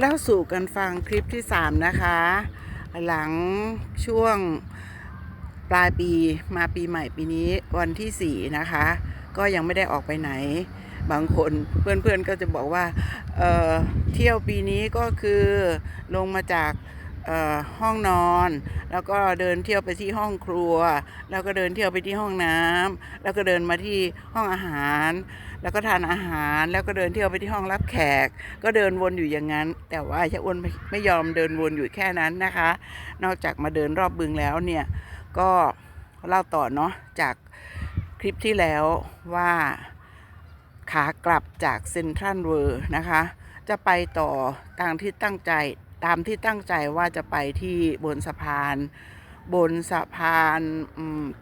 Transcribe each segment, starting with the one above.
เล่าสู่กันฟังคลิปที่ 3 นะคะ หลังช่วงปลายปีมาปีใหม่ปีนี้วันที่ 4 นะคะ ก็ยังไม่ได้ออกไปไหน บางคนเพื่อนๆก็จะบอกว่าเเที่ยวปีนี้ก็คือลงมาจาก ห้องนอน แล้วก็เดินเที่ยวไปที่ห้องครัว แล้วก็เดินเที่ยวไปที่ห้องน้ำแล้วก็เดินมาที่ห้องอาหาร แล้วก็ทานอาหาร แล้วก็เดินเที่ยวไปที่ห้องรับแขก ก็เดินวนอยู่อย่างนั้น แต่ว่าชะอ้วนไม่ยอมเดินวนอยู่แค่นั้นนะคะ นอกจากมาเดินรอบบึงแล้วเนี่ยก็เล่าต่อเนาะจากคลิปที่แล้วว่าขากลับจากเซ็นทรัลเวิร์นะคะ จะไปต่อตามที่ตั้งใจ ตามที่ตั้งใจว่าจะไปที่บนสะพาน บนสะพาน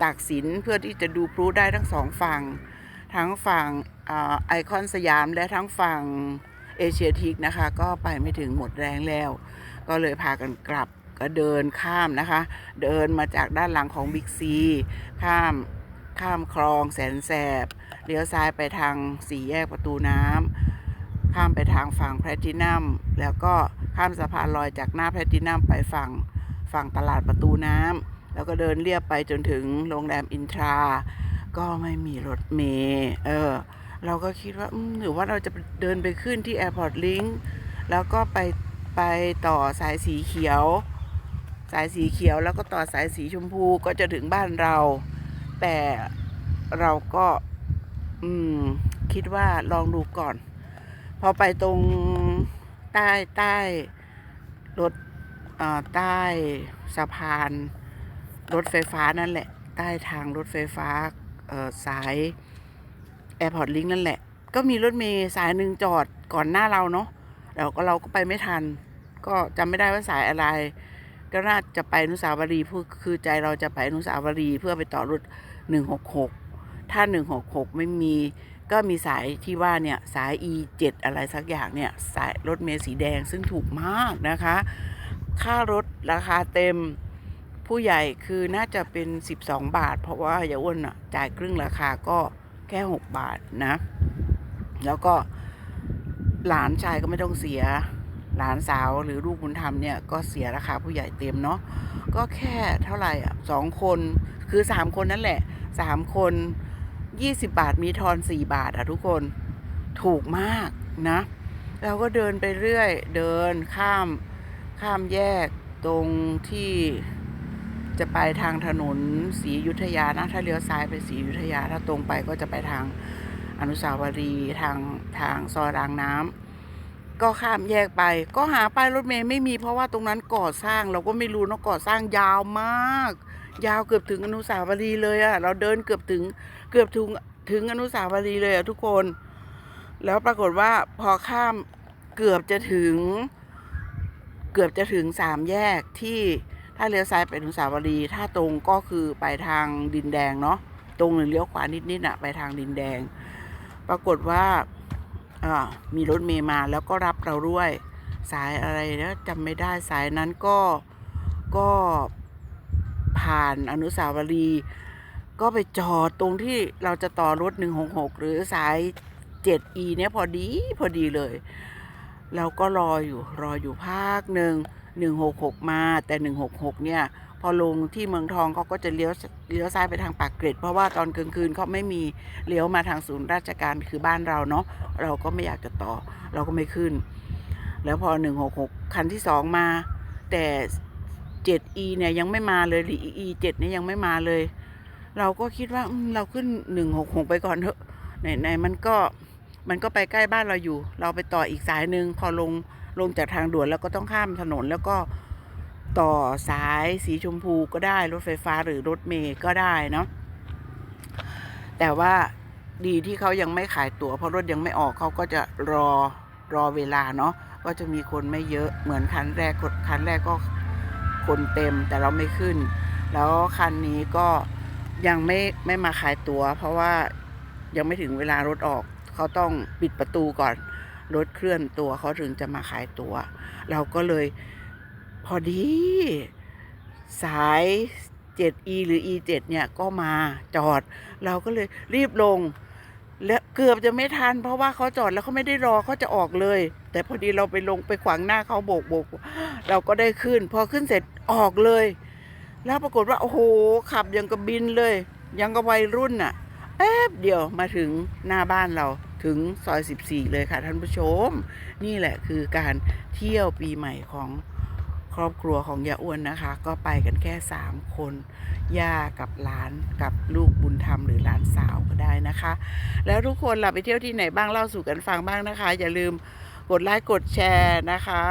ตากสินเพื่อที่จะดูพลุได้ทั้งสองฝั่ง ทั้งฝั่งอไอคอนสยามและทั้งฝั่งเอเชียทิกนะคะ ก็ไปไม่ถึงหมดแรงแล้ว ก็เลยพากันกลับก็เดินข้ามนะคะ เดินมาจากด้านหลังของบิ๊กซีข้ามข้ามคลองแสนแสบเลี้ยวซ้ายไปทางสี่แยกประตูน้ำข้ามไปทางฝั่งแพลตินัมแล้วก็ ข้ามสะพานลอยจากหน้าแพลตินัมไปฝั่งฝั่งตลาดประตูน้ำแล้วก็เดินเลียบไปจนถึงโรงแรมอินทรา ก็ไม่มีรถเมล์เออเราก็คิดว่าหรือว่าเราจะเดินไปขึ้นที่ Airport Link แล้วก็ไปไปต่อสายสีเขียว สายสีเขียวแล้วก็ต่อสายสีชมพูก็จะถึงบ้านเรา แต่เราก็อืมคิดว่าลองดูก่อน พอไปตรง ใต้ใต้รถเอ่อใต้สะพานรถไฟฟ้านั่นแหละ ใต้ทางรถไฟฟ้าเอ่อสาย Airport Link นั่นแหละ ก็มีรถเมย์สายหนึ่งจอดก่อนหน้าเราเนาะแล้วก็เราก็ไปไม่ทัน ก็จำไม่ได้ว่าสายอะไร ก็น่าจะไปนุสาวรีย์เพื่อคือใจเราจะไปนุสาวรีย์เพื่อไปต่อรถ166ถ้า166ไม่มี ก็มีสายที่ว่าเนี่ยสาย E7 อะไรสักอย่างเนี่ยสายรถเมล์สีแดงซึ่งถูกมากนะคะ ค่ารถราคาเต็มผู้ใหญ่คือน่าจะเป็น 12 บาท เพราะว่าอย่าอ้วนจ่ายครึ่งราคาก็แค่ 6 บาทนะ แล้วก็หลานชายก็ไม่ต้องเสีย หลานสาวหรือลูกบุญธรรมเนี่ยก็เสียราคาผู้ใหญ่เต็มเนาะก็แค่เท่าไหร่อะสองคนคือสามคนนั่นแหละสามคน ยี่สิบาทมีทอนสี่บาทอะทุกคนถูกมากนะ เราก็เดินไปเรื่อย เดินข้ามข้ามแยกตรงที่จะไปทางถนนศรียุธยานะถ้าเลี้ยวซ้ายไปศรียุธยา ถ้าตรงไปก็จะไปทางอนุสาวรีย์ทางทางซอยรางน้ำก็ข้ามแยกไป ก็หาป้ายรถเมย์ไม่มีเพราะว่าตรงนั้นก่อสร้างเราก็ไม่รู้เนะก่อสร้างยาวมาก ยาวเกือบถึงอนุสาวรีย์เลยอะเราเดินเกือบถึงเกือบถึงถึงอนุสาวรีย์เลยอะทุกคน แล้วปรากฏว่าพอข้ามเกือบจะถึง เกือบจะถึงสามแยกที่ถ้าเลี้ยวซ้ายไปอนุสาวรีย์ถ้าตรงก็คือไปทางดินแดงเนาะตรงหรือเลี้ยวขวานิดๆน่ะไปทางดินแดง ปรากฏว่าอ่ามีรถเมย์มาแล้วก็รับเราด้วย สายอะไรนะจำไม่ได้สายนั้นก็ก็ ผ่านอนุสาวรีย์ก็ไปจอดตรงที่เราจะต่อรถ 166 หรือสาย 7E เนี่ยพอดีพอดีเลย เราก็รออยู่รออยู่ภาคหนึ่ง166 มาแต่ 166 เนี่ย พอลงที่เมืองทองเขาก็จะเลี้ยวเลี้ยวซ้ายไปทางปากเกร็ด เพราะว่าตอนกลางคืนเขาไม่มีเลี้ยวมาทางศูนย์ราชการคือบ้านเราเนาะเราก็ไม่อยากจะต่อเราก็ไม่ขึ้น แล้วพอ 166 คันที่สองมาแต่ 7E เนี่ยยังไม่มาเลยหรือ E7 เนี่ยยังไม่มาเลย เราก็คิดว่าเราขึ้น 166 ไปก่อนเถอะไหนๆมันก็มันก็ไปใกล้บ้านเราอยู่ เราไปต่ออีกสายหนึ่งพอลงลงจากทางด่วนแล้วก็ต้องข้ามถนนแล้วก็ต่อสายสีชมพูก็ได้รถไฟฟ้าหรือรถเมย์ก็ได้เนาะแต่ว่าดีที่เขายังไม่ขายตั๋วเพราะรถยังไม่ออกเขาก็จะรอรอเวลาเนาะก็จะมีคนไม่เยอะเหมือนคันแรกคันแรกก็ คนเต็มแต่เราไม่ขึ้น แล้วคันนี้ก็ยังไม่ไม่มาขายตั๋วเพราะว่ายังไม่ถึงเวลารถออก เขาต้องปิดประตูก่อน รถเคลื่อนตัวเขาถึงจะมาขายตัว เราก็เลยพอดี สาย 7E หรือ E7 เนี่ยก็มาจอด เราก็เลยรีบลง และเกือบจะไม่ทันเพราะว่าเขาจอดแล้วเขาไม่ได้รอเขาจะออกเลย แต่พอดีเราไปลงไปขวางหน้าเขาโบกโบกเราก็ได้ขึ้น พอขึ้นเสร็จออกเลย แล้วปรากฏว่าโอ้โหขับยังกับบินเลย ยังกับวัยรุ่นน่ะแป๊บเดียวมาถึงหน้าบ้านเราถึงซอย 14 เลยค่ะท่านผู้ชม นี่แหละคือการเที่ยวปีใหม่ของ ครอบครัวของยาอ้วนนะคะ ก็ไปกันแค่ 3 คน ย่ากับหลานกับลูกบุญธรรมหรือหลานสาวก็ได้นะคะ แล้วทุกคนล่ะไปเที่ยวที่ไหนบ้างเล่าสู่กันฟังบ้างนะคะ อย่าลืมกดไลค์กดแชร์นะคะ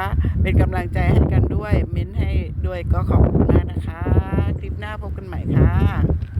เป็นกำลังใจให้กันด้วย เม้นให้ด้วยก็ขอบคุณมากนะคะ คลิปหน้าพบกันใหม่ค่ะ